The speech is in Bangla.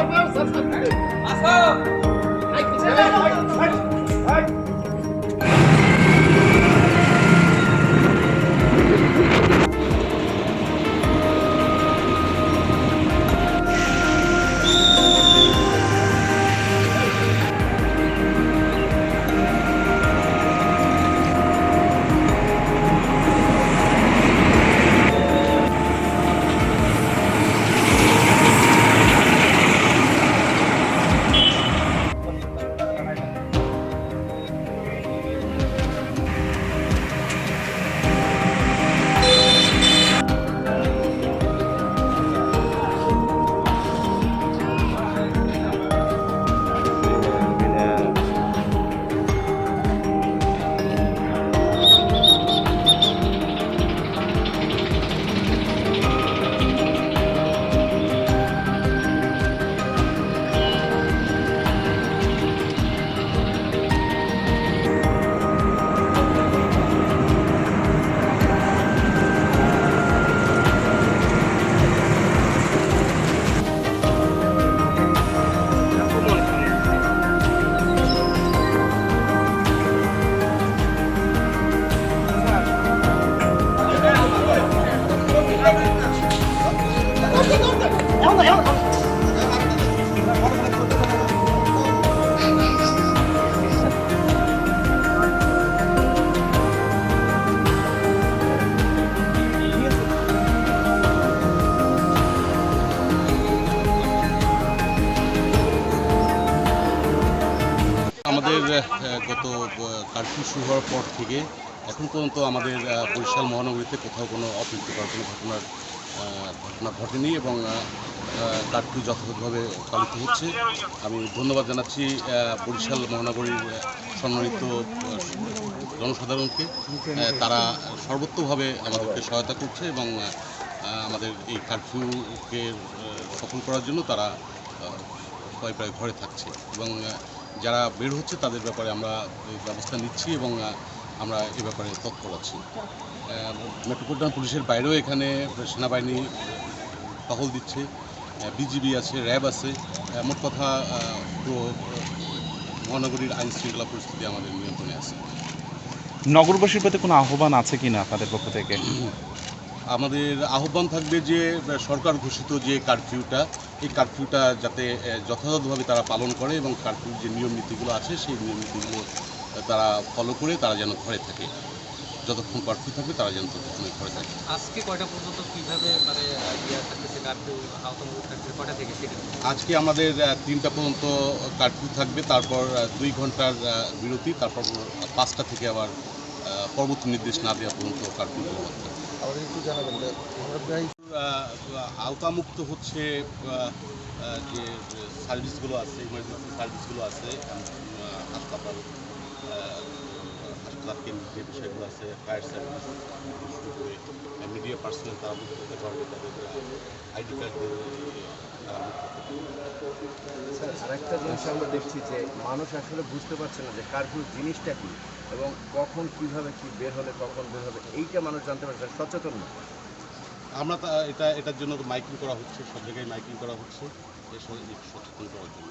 আসো আমাদের গত কারফিউ শুরু হওয়ার পর থেকে এখন পর্যন্ত আমাদের বরিশাল মহানগরীতে কোথাও কোনো অপ্রীতিকর কোনো ঘটনার ঘটনা ঘটেনি এবং কারফিউ যথাযথভাবে পালিত হচ্ছে। আমি ধন্যবাদ জানাচ্ছি বরিশাল মহানগরীর সম্মানিত জনসাধারণকে। তারা সর্বোত্তভাবে আমাদেরকে সহায়তা করছে এবং আমাদের এই কারফিউকে সফল করার জন্য তারা প্রায় প্রায় ঘরে থাকছে এবং যারা বের হচ্ছে তাদের ব্যাপারে আমরা ব্যবস্থা নিচ্ছি এবং আমরা এ ব্যাপারে তৎপর আছি। মেট্রোপলিটন পুলিশের বাইরেও এখানে সেনাবাহিনী টহল দিচ্ছে বিজিবি আছে র্যাব আছে। এমন কথা পুরো মহানগরীর আইন শৃঙ্খলা পরিস্থিতি আমাদের নিয়ন্ত্রণে আছে। নগরবাসীর প্রতি কোনো আহ্বান আছে কিনা তাদের পক্ষ থেকে? আমাদের আহ্বান থাকবে যে সরকার ঘোষিত যে কারফিউটা এই কারফিউটা যাতে যথাযথভাবে তারা পালন করে এবং কারফিউর যে নিয়ম নীতিগুলো আছে সেই নিয়ম নীতিগুলো তারা ফলো করে তারা যেন ঘরে থাকে। যতক্ষণ কারফিউ থাকবে তারা যেন ততক্ষণ ঘরে থাকে। আজকে কয়টা পর্যন্ত কীভাবে মানে আজকে আমাদের তিনটা পর্যন্ত কারফিউ থাকবে তারপর দুই ঘণ্টার বিরতি তারপর পাঁচটা থেকে আবার পরবর্তী নির্দেশ না দেওয়া পর্যন্ত কারফিউ বলবৎ থাকবে আমাদের একটু জানাবেন আমরা প্রায় আওতামুক্ত হচ্ছে যে সার্ভিসগুলো আছে ইমার্জেন্সি সার্ভিসগুলো আছে হাসপাতাল হাসপাতাল কেন্দ্রিক যে বিষয়গুলো আছে, ফায়ার সার্ভিস, শুরু করে মিডিয়া পার্সোনাল তারা মুক্ত হতে পারবে, তাদের আইডি কার্ড তারা মুক্ত। স্যার আরেকটা জিনিস আমরা দেখছি যে মানুষ আসলে বুঝতে পারছে না যে কারফিউ জিনিসটা কি এবং কখন কীভাবে কি বের হলে, কখন বের হবে, এইটা মানুষ জানতে পারছে সচেতন না। আমরা এটা, এটার জন্য মাইকিং করা হচ্ছে, সব জায়গায় মাইকিং করা হচ্ছে সচেতন করার জন্য।